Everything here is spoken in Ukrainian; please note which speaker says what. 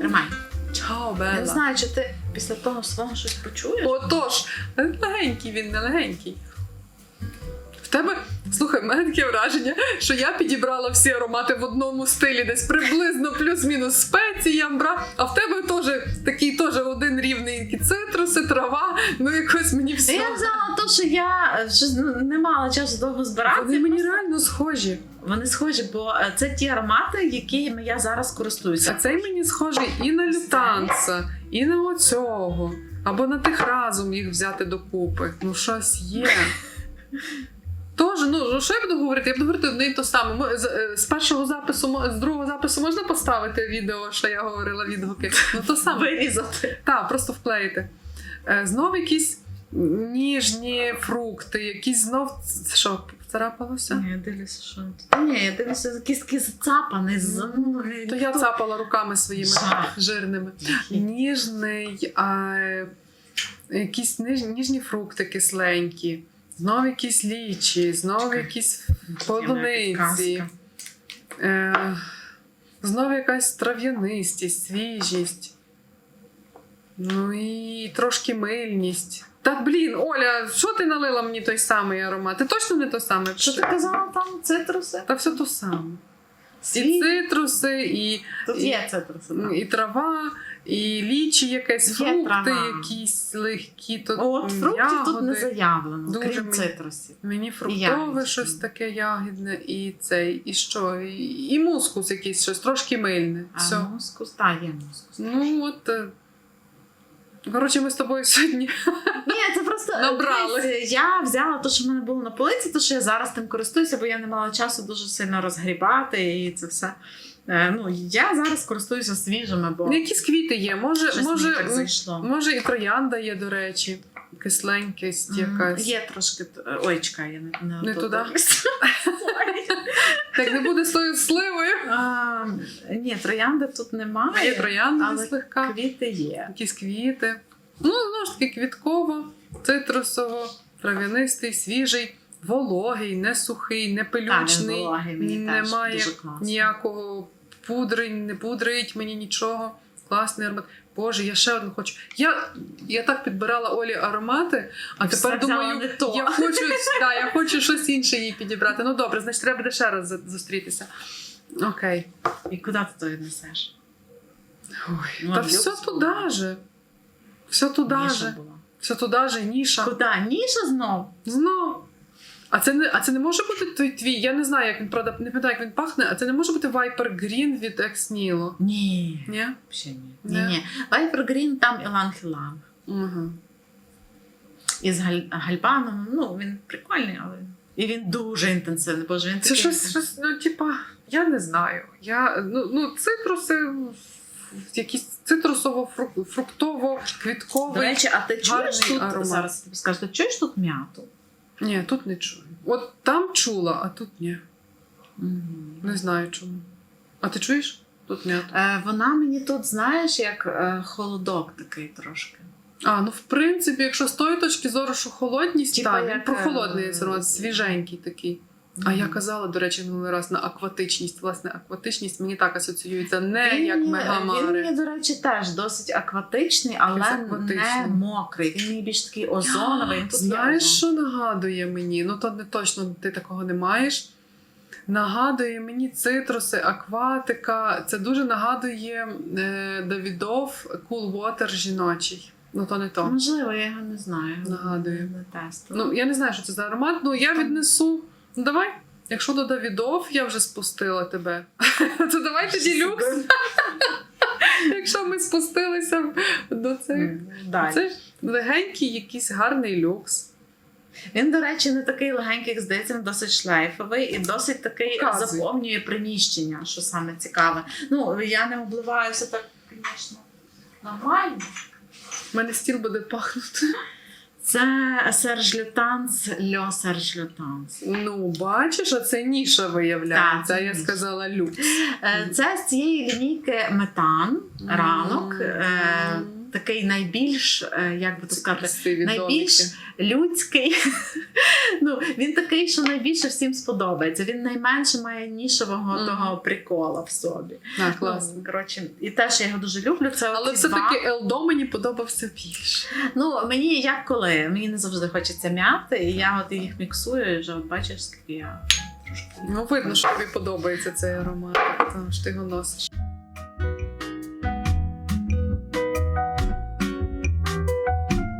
Speaker 1: Тримай.
Speaker 2: Чао, Белла.
Speaker 1: не знаю, чи ти після того свого щось почуєш.
Speaker 2: Отож, легенький він, не легенький. В тебе, слухай, в мене таке враження, що я підібрала всі аромати в одному стилі, десь приблизно плюс-мінус спеції я а в тебе теж такий теж один рівний цитруси, трава, ну якось мені все.
Speaker 1: Я взяла те, що я щось ну, не мала часу довго збиратися.
Speaker 2: Вони мені реально схожі.
Speaker 1: Вони схожі, бо е, це ті аромати, якими я зараз користуюся.
Speaker 2: А цей мені схожий і на лютанца, і на оцього. Або на тих разом їх взяти докупи. Ну, щось є. Тож, ну ну, що я буду говорити? Я буду говорити одне і то саме. Мо- З, е, з першого запису, з другого запису можна поставити відео, що я говорила відгуки. Ну то саме.
Speaker 1: Вирізати.
Speaker 2: Так, просто вклеїти. Е, знов якісь ніжні фрукти, якісь знов що, царапалося?
Speaker 1: Ні, я дивлюся, що. Ні, я дивлюся, якийсь такий зацапаний. з- ну,
Speaker 2: То я цапала руками своїми
Speaker 1: Жах.
Speaker 2: жирними. Ніжний, а, якісь ніж, ніжні фрукти кисленькі, знов якісь лічі, знов якісь полуниці, е, знов якась трав'янистість, свіжість. Ну і трошки мильність. Та блін, Оля, що ти налила мені той самий аромат? Ти точно не той самий?
Speaker 1: Що ти казала там? Цитруси?
Speaker 2: Та все то саме. І цитруси, і
Speaker 1: Тут
Speaker 2: і-
Speaker 1: є цитруси. так.
Speaker 2: і трава, і лічі, якесь
Speaker 1: Є
Speaker 2: фрукти,
Speaker 1: трава.
Speaker 2: якісь легкі. То,
Speaker 1: От фруктів тут не
Speaker 2: ягоди.
Speaker 1: заявлено,
Speaker 2: Дуже
Speaker 1: крім
Speaker 2: мені-
Speaker 1: цитрусів.
Speaker 2: Мені фруктове
Speaker 1: ягідні.
Speaker 2: щось таке ягідне, і цей, і що? І, і мускус якийсь щось, трошки мильне.
Speaker 1: А
Speaker 2: Все.
Speaker 1: мускус, та є мускус.
Speaker 2: Ну от. е, Коротше, ми з тобою сьогодні.
Speaker 1: Ні, це просто е, дивись, Я взяла те, що в мене було на полиці, те, що я зараз тим користуюся, бо я не мала часу дуже сильно розгрібати і це все. Е, Ну, я зараз користуюся свіжими, бо
Speaker 2: Ну, Якісь квіти є. Може,
Speaker 1: щось мені так
Speaker 2: може,
Speaker 1: зайшло.
Speaker 2: може і троянда є, до речі. Кисленькість якась.
Speaker 1: Є трошки. т- Ой, чекай, я не, не,
Speaker 2: Не туди? Так не буде з тою сливою.
Speaker 1: А, Ні, троянди тут немає.
Speaker 2: Є троянда
Speaker 1: але
Speaker 2: слегка.
Speaker 1: Квіти є.
Speaker 2: якісь квіти. Ну, знову ж таки, квітково, цитрусово, трав'янистий, свіжий, вологий, не сухий, не
Speaker 1: Та, він
Speaker 2: пелючний,
Speaker 1: вологий, мені теж
Speaker 2: немає
Speaker 1: дуже класно.
Speaker 2: ніякого пудри, не пудрить мені нічого. Класний аромат. Боже, я ще одну хочу. Я, я так підбирала Олі аромати, а
Speaker 1: І все
Speaker 2: тепер
Speaker 1: взяла
Speaker 2: думаю,
Speaker 1: не то.
Speaker 2: я хочу, да, я хочу щось інше їй підібрати. Ну добре, значить, треба буде ще раз зустрітися. Окей.
Speaker 1: І куди ти то віднесеш?
Speaker 2: Ой,
Speaker 1: Ну,
Speaker 2: та
Speaker 1: люкс
Speaker 2: все туди же. Все туди же.
Speaker 1: була.
Speaker 2: Все туди же, ніша.
Speaker 1: Куди? Ніша знов?
Speaker 2: Знов. А це не, а це не може бути той твій. Я не знаю, як він правда, не пам'ятаю, як він пахне, а це не може бути Viper Green від Ex Nilo.
Speaker 1: Ні.
Speaker 2: Ні?
Speaker 1: Взагалі ні. Ні, ні. Viper Green там Іланг Іланг.
Speaker 2: Угу.
Speaker 1: І з галь... гальбаном, ну він прикольний, але. І він дуже інтенсивний, боже, він
Speaker 2: Це
Speaker 1: такий
Speaker 2: щось, щось, ну, типа, я не знаю. Я, ну, ну, цитруси, якісь цитрусово-фруктово,
Speaker 1: До речі, а ти чуєш тут
Speaker 2: аромат.
Speaker 1: зараз тобі скажу, ти чуєш тут м'яту?
Speaker 2: Ні, тут не чую. От там чула, а тут ні. Не знаю чому. А ти чуєш? Тут ні.
Speaker 1: Е, вона мені тут, знаєш, як е, холодок такий трошки.
Speaker 2: А, ну в принципі, якщо з тої точки зору, що холодність,
Speaker 1: Типа
Speaker 2: так, він
Speaker 1: як,
Speaker 2: прохолодний
Speaker 1: е,
Speaker 2: аромат, свіженький такий. А я казала, до речі, минулий раз на акватичність. Власне, акватичність мені так асоціюється не
Speaker 1: Він
Speaker 2: як
Speaker 1: мені- Він
Speaker 2: мегамари.
Speaker 1: мені, до речі, теж досить акватичний, але
Speaker 2: Якийсь
Speaker 1: не мокрий. Він мені більш такий озоновий. Тут
Speaker 2: Знаєш, що нагадує мені? Ну то не точно ти такого не маєш. Нагадує мені цитруси, акватика. Це дуже нагадує е, Давідов Cool Water жіночий. Ну то не то.
Speaker 1: Можливо, я його не знаю.
Speaker 2: Нагадую.
Speaker 1: Не.
Speaker 2: Ну, я не знаю, що це за аромат. Ну, я віднесу. Ну, давай. Якщо до Давідов я вже спустила тебе, то давай тоді люкс. Якщо ми спустилися до цих. Це ж легенький якийсь гарний люкс.
Speaker 1: Він, до речі, не такий легенький, як здається, він досить шлейфовий і досить такий
Speaker 2: Показуй.
Speaker 1: заповнює приміщення, що саме цікаве. Ну, я не обливаюся так, звісно, нормально.
Speaker 2: У мене стіл буде пахнути.
Speaker 1: Це Серж Лютанс, Льо Серж Лютанс.
Speaker 2: Ну, бачиш, а це ніша виявляється.
Speaker 1: Так,
Speaker 2: я
Speaker 1: ніша.
Speaker 2: сказала люкс.
Speaker 1: Е, Це з цієї лінійки метан, ранок. е, Такий найбільш, е, як би то сказати, найбільш
Speaker 2: домики.
Speaker 1: людський такий, що найбільше всім сподобається. Він найменше має нішевого
Speaker 2: Мгм.
Speaker 1: того прикола в собі.
Speaker 2: А, класно.
Speaker 1: Ну, коротше, і теж я його дуже люблю. Це
Speaker 2: Але все-таки Елдо мені подобався більше.
Speaker 1: Ну, мені як коли, мені не завжди хочеться м'яти, і я от їх міксую, і вже от бачиш, скільки я.
Speaker 2: Ну, видно, що тобі подобається цей аромат, тому що ти його носиш.